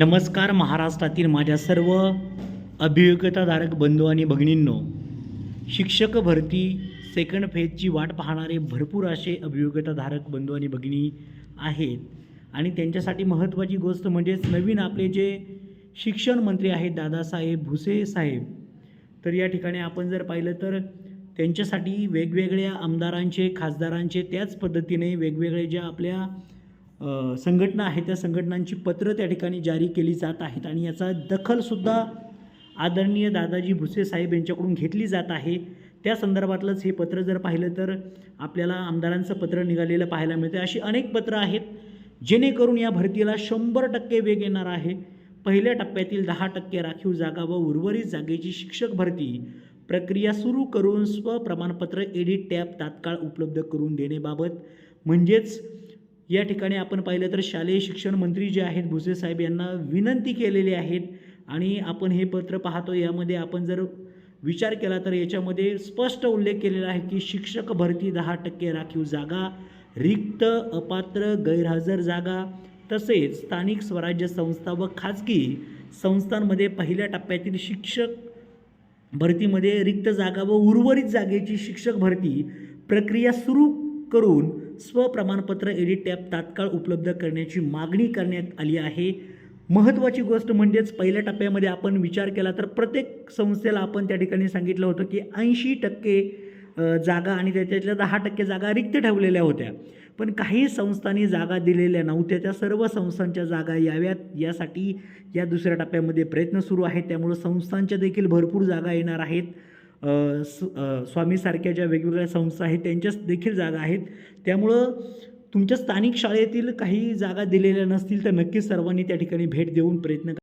नमस्कार महाराष्ट्रातील माझ्या सर्व अभियोग्यताधारक बंधू आणि भगिनींनो शिक्षक भरती सेकंड फेजची वाट पाहणारे भरपूर असे अभियोग्यताधारक बंधू आणि भगिनी आहेत. आणि त्यांच्यासाठी महत्त्वाची गोष्ट म्हणजेच नवीन आपले जे शिक्षण मंत्री आहेत दादासाहेब भुसे साहेब तर या ठिकाणी आपण जर पाहिलं तर त्यांच्यासाठी वेगवेगळ्या आमदारांचे खासदारांचे त्याच पद्धतीने वेगवेगळे ज्या आपल्या संघटना आहे त्या संघटनांची पत्रं त्या ठिकाणी जारी केली जात आहेत आणि याचा दखलसुद्धा आदरणीय दादाजी भुसे साहेब यांच्याकडून घेतली जात आहे. त्या संदर्भातलंच हे पत्र जर पाहिलं तर आपल्याला आमदारांचं पत्र निघालेलं पाहायला मिळतं अशी अनेक पत्रं आहेत जेणेकरून या भरतीला शंभर टक्के वेग येणार आहे. पहिल्या टप्प्यातील दहा टक्के राखीव जागा व उर्वरित जागेची शिक्षक भरती प्रक्रिया सुरू करून स्वप्रमाणपत्र एडिट टॅब तात्काळ उपलब्ध करून देण्याबाबत म्हणजेच या ठिकाणी आपण पाहिलं तर शालेय शिक्षण मंत्री जे आहेत भुसे साहेब यांना विनंती केलेली आहेत. आणि आपण हे पत्र पाहतो यामध्ये आपण जर विचार केला तर याच्यामध्ये स्पष्ट उल्लेख केलेला आहे की शिक्षक भरती दहा टक्के राखीव जागा रिक्त अपात्र गैरहजर जागा तसेच स्थानिक स्वराज्य संस्था व खाजगी संस्थांमध्ये पहिल्या टप्प्यातील शिक्षक भरतीमध्ये रिक्त जागा व उर्वरित जागेची शिक्षक भरती प्रक्रिया सुरू करून स्वप्रमाणपत्र एडिट टॅब तात्काळ उपलब्ध करण्याची मागणी करण्यात आली आहे. महत्त्वाची गोष्ट म्हणजेच पहिल्या टप्प्यामध्ये आपण विचार केला तर प्रत्येक संस्थेला आपण त्या ठिकाणी सांगितलं होतं की ऐंशी टक्के जागा आणि त्याच्यातल्या दहा टक्के जागा रिक्त ठेवलेल्या होत्या. पण काही संस्थांनी जागा दिलेल्या नव्हत्या. त्या सर्व संस्थांच्या जागा याव्यात. यासाठी या दुसऱ्या टप्प्यामध्ये प्रयत्न सुरू आहेत. त्यामुळं संस्थांच्या देखील भरपूर जागा येणार आहेत. स्वामीसारख्या ज्या वेगवेगळ्या संस्था आहेत त्यांच्याच देखील जागा आहेत. त्यामुळं तुमच्या स्थानिक शाळेतील काही जागा दिलेल्या नसतील तर नक्कीच सर्वांनी त्या ठिकाणी भेट देऊन प्रयत्न